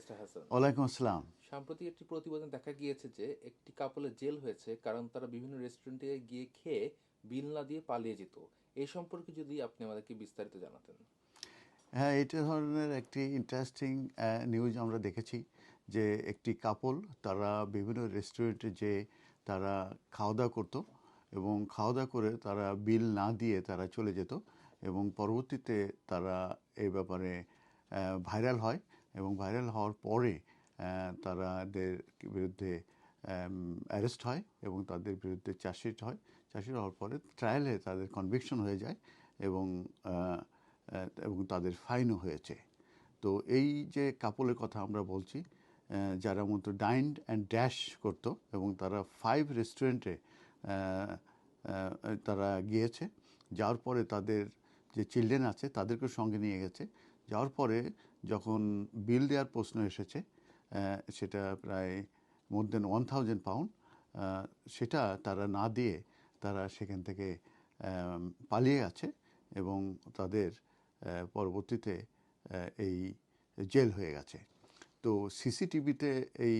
Barrister Hasan. ওয়ালাইকুম আসসালাম। সাম্প্রতিক একটি প্রতিবেদন দেখা গিয়েছে যে একটি কাপলের জেল হয়েছে কারণ তারা বিভিন্ন রেস্টুরেন্টে গিয়ে খেয়ে বিল না দিয়ে পালিয়ে যেত। এই সম্পর্কে যদি আপনি আমাদেরকে বিস্তারিত জানাতেন। হ্যাঁ এটা ধরনের একটি ইন্টারেস্টিং নিউজ আমরা দেখেছি যে একটি কাপল তারা বিভিন্ন রেস্টুরেন্টে যে তারা খাওয়া দাওয়া করতো এবং খাওয়া দাওয়া করে তারা বিল না দিয়ে তারা চলে যেত এবং পরবর্তীতে তারা এই ব্যাপারে ভাইরাল হয়। এবং ভাইরাল হওয়ার পরে আহ, তারাদের বিরুদ্ধে অ্যারেস্ট হয় এবং তাদের বিরুদ্ধে চার্জশিট হয়। চার্জশিট হওয়ার পরে ট্রায়ালে তাদের কনভিকশন হয়ে যায় এবং এবং তাদের ফাইনও হয়েছে। তো এই যে কাপলের কথা আমরা বলছি যারা মতো ডাইন অ্যান্ড ড্যাশ করতো এবং তারা ফাইভ রেস্টুরেন্টে তারা গিয়েছে যাওয়ার পরে তাদের যে চিলড্রেন আছে তাদেরকে সঙ্গে নিয়ে গেছে। যাওয়ার পরে যখন বিল দেওয়ার প্রশ্ন এসেছে সেটা প্রায় more than one thousand pound সেটা তারা না দিয়ে তারা সেখান থেকে পালিয়ে গেছে এবং তাদের পরবর্তীতে এই জেল হয়ে গেছে। তো সিসিটিভিতে এই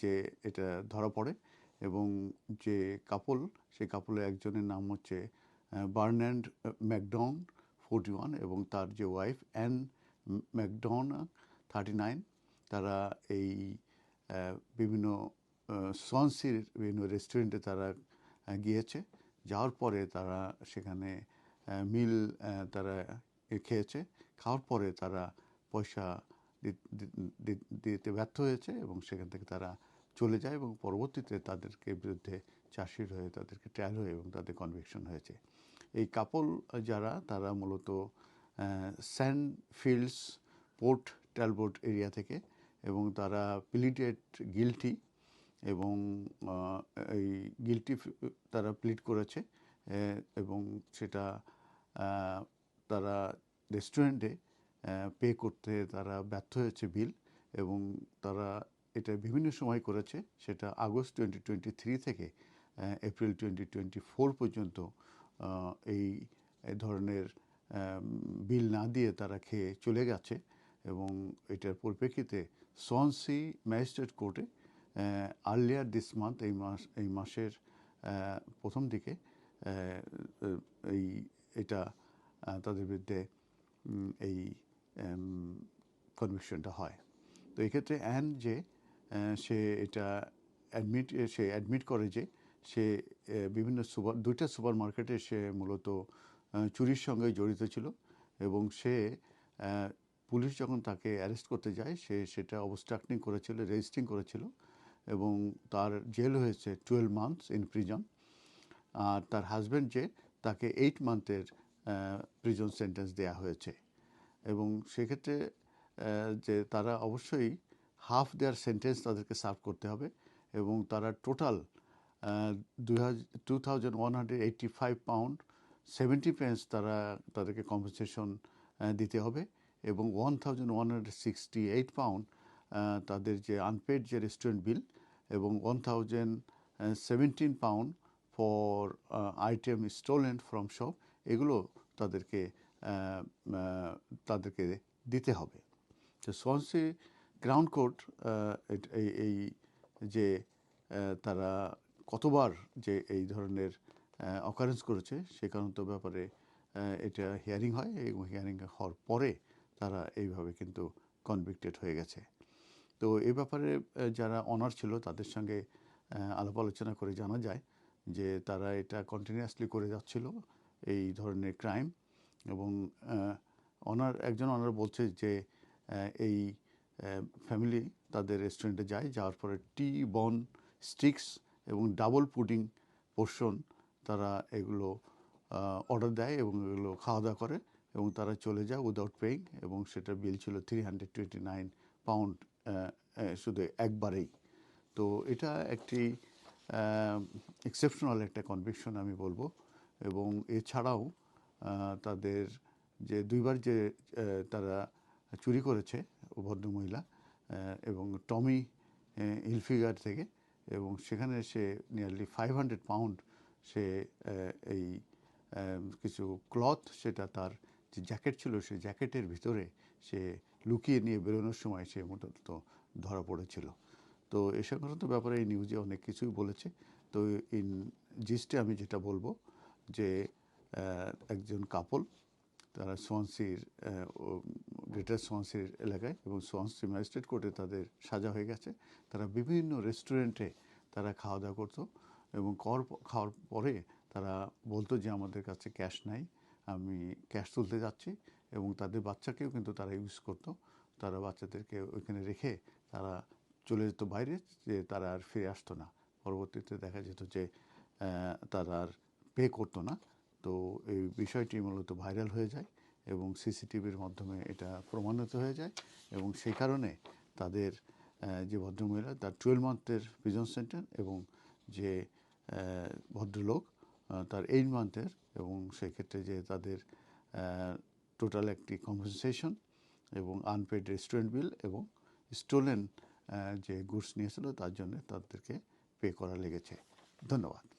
যে এটা ধরা পড়ে এবং যে কাপল সেই কাপলের একজনের নাম হচ্ছে বার্নান্ড ম্যাকডন ফোর্টি ওয়ান এবং তার যে wife Ann McDon thirty nine তারা এই বিভিন্ন সন্সির বিভিন্ন রেস্টুরেন্টে তারা গিয়েছে। যাওয়ার পরে তারা সেখানে মিল তারা খেয়েছে। খাওয়ার পরে তারা পয়সা দিতে ব্যর্থ হয়েছে এবং সেখান থেকে তারা চলে যায় এবং পরবর্তীতে তাদেরকে বিরুদ্ধে চার্জশিট হয়ে তাদেরকে ট্রায়াল হয়ে এবং তাদের কনভিকশন হয়েছে। এই কাপল যারা, তারা মূলত Sandfields Port Talbot area থেকে এবং তারা প্লিটেড গিলটি এবং এই গিলটি তারা প্লিট করেছে এবং সেটা তারা রেস্টুরেন্টে পে করতে তারা ব্যর্থ হয়েছে বিল এবং তারা এটা বিভিন্ন সময় করেছে, সেটা আগস্ট টোয়েন্টি টোয়েন্টি থ্রি থেকে এপ্রিল টোয়েন্টি টোয়েন্টি ফোর পর্যন্ত এই ধরনের বিল না দিয়ে তারা খেয়ে চলে গেছে এবং এটার পরিপ্রেক্ষিতে সনসি ম্যাজিস্ট্রেট কোর্টে আর্লিয়ার দিস মান্থ এই মাস, এই মাসের প্রথম দিকে এই, এটা তাদের বিরুদ্ধে এই কনভিকশনটা হয়। তো এক্ষেত্রে অ্যান যে সে এটা অ্যাডমিট সে অ্যাডমিট করে যে সে বিভিন্ন সুপার, দুইটা সুপার মার্কেটে সে মূলত চুরির সঙ্গে জড়িত ছিল এবং সে পুলিশ যখন তাকে অ্যারেস্ট করতে যায়, সে সেটা অবস্ট্রাক্টিং করেছিল রেজিস্ট্রিং করেছিল এবং তার জেল হয়েছে টুয়েলভ মান্থস ইন প্রিজন আর তার হাজব্যান্ড যে, তাকে এইট মান্থের প্রিজন সেন্টেন্স দেয়া হয়েছে এবং সেক্ষেত্রে যে তারা অবশ্যই হাফ দেয়ার সেন্টেন্স তাদেরকে সার্ভ করতে হবে এবং তারা total two thousand one hundred eighty five pound seventy pence তারা তাদেরকে কম্পেনসেশন দিতে হবে এবং one thousand one hundred sixty eight pound তাদের যে আনপেড যে রেস্টুরেন্ট বিল এবং one thousand seventeen pound for item stolen from shop এগুলো তাদেরকে তাদেরকে দিতে হবে। তো সোয়ানসি গ্রাউন্ড কোর্ট এই যে তারা কতবার যে এই ধরনের অকারেন্স করেছে, সে কারণত ব্যাপারে এটা হিয়ারিং হয় এবং হিয়ারিং হওয়ার পরে তারা এইভাবে কিন্তু কনভিক্টেড হয়ে গেছে। তো এই ব্যাপারে যারা অনার ছিল তাদের সঙ্গে আলাপ আলোচনা করে জানা যায় যে তারা এটা কন্টিনিউয়াসলি করে যাচ্ছিল এই ধরনের ক্রাইম এবং অনার একজন অনার বলছে যে এই ফ্যামিলি তাদের রেস্টুরেন্টে যায়, যাওয়ার পরে টি বন স্টিক্স এবং ডাবল পুডিং পোর্শন তারা এগুলো অর্ডার দেয় এবং এগুলো খাওয়া দাওয়া করে এবং তারা চলে যায় উইদাউট পেইং এবং সেটার বিল ছিল three hundred twenty nine pound শুধু একবারেই। তো এটা একটি এক্সেপশনাল একটা কনভিকশন আমি বলব এবং এছাড়াও তাদের যে দুইবার যে তারা চুরি করেছে ভদ্রমহিলা এবং টমি ইলফিগার থেকে এবং সেখানে সে নিয়ারলি ফাইভ হান্ড্রেড পাউন্ড সে এই কিছু ক্লথ সেটা তার যে জ্যাকেট ছিল সেই জ্যাকেটের ভিতরে সে লুকিয়ে নিয়ে বেরোনোর সময় সে মূলত ধরা পড়েছিল। তো এ সংক্রান্ত ব্যাপারে এই নিউজে অনেক কিছুই বলেছে। তো ইন জিস্টে আমি যেটা বলব যে একজন কাপল তারা সোয়ানসির গ্রেটার সোয়ানসির এলাকায় এবং সোয়ানসি ম্যাজিস্ট্রেট কোর্টে তাদের সাজা হয়ে গেছে। তারা বিভিন্ন রেস্টুরেন্টে তারা খাওয়া দাওয়া করতো এবং কর, খাওয়ার পরে তারা বলতো যে, আমাদের কাছে ক্যাশ নাই, আমি ক্যাশ তুলতে যাচ্ছি। এবং তাদের বাচ্চাকেও কিন্তু তারা ইউজ করতো। তারা বাচ্চাদেরকে ওইখানে রেখে তারা চলে যেত বাইরে, যে তারা আর ফিরে আসতো না। পরবর্তীতে দেখা যেত যে তারা আর পে করতো না। তো এই বিষয়টি মূলত ভাইরাল হয়ে যায়। এবং সিসিটিভির মাধ্যমে এটা প্রমাণিত হয়ে যায় এবং সেই কারণে তাদের যে ভদ্রমহিলা, তার টুয়েলভ মান্থের প্রিজন সেন্টার এবং যে ভদ্রলোক তার এইট মান্থের এবং সেক্ষেত্রে যে তাদের টোটাল একটি কম্পেনসেশন এবং আনপেড রেস্টুরেন্ট বিল এবং স্টোলেন যে গুডস নিয়েছিল তার জন্য তাদেরকে পে করা লেগেছে। ধন্যবাদ।